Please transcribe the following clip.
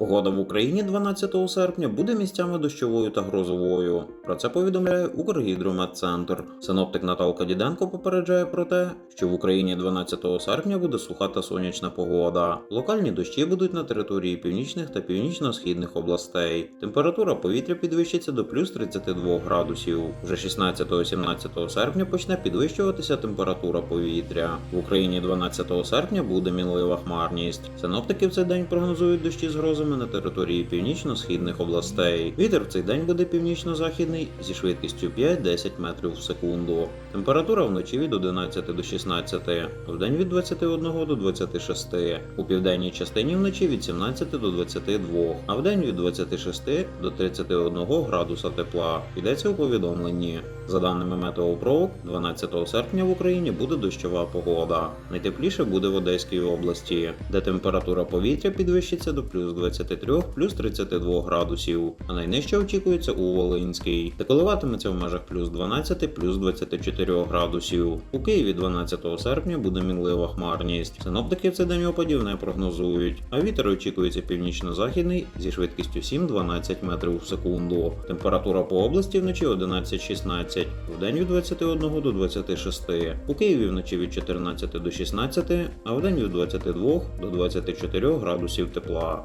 Погода в Україні 12 серпня буде місцями дощовою та грозовою. Про це повідомляє Укргідрометцентр. Синоптик Наталка Діденко попереджає про те, що в Україні 12 серпня буде суха та сонячна погода. Локальні дощі будуть на території північних та північно-східних областей. Температура повітря підвищиться до плюс 32 градусів. Вже 16-17 серпня почне підвищуватися температура повітря. В Україні 12 серпня буде мінлива хмарність. Синоптики в цей день прогнозують дощі з грозами на території північно-східних областей. Вітер в цей день буде північно-західний зі швидкістю 5-10 метрів в секунду. Температура вночі від 11 до 16, вдень від 21 до 26, у південній частині вночі від 17 до 22, а вдень від 26 до 31 градуса тепла. Йдеться у повідомленні. За даними Метеопровок, 12 серпня в Україні буде дощова погода. Найтепліше буде в Одеській області, де температура повітря підвищиться до плюс 23, плюс 32 градусів, а найнижче очікується у Волинській, де коливатиметься в межах плюс 12, плюс 24 градусів. У Києві 12 серпня буде мінлива хмарність. Синоптики в цей день опадів не прогнозують, а вітер очікується північно-західний зі швидкістю 7-12 метрів в секунду. Температура по області вночі 11-16, вдень від 21 до 26. У Києві вночі від 14 до 16, а вдень від 22 до 24 градусів тепла.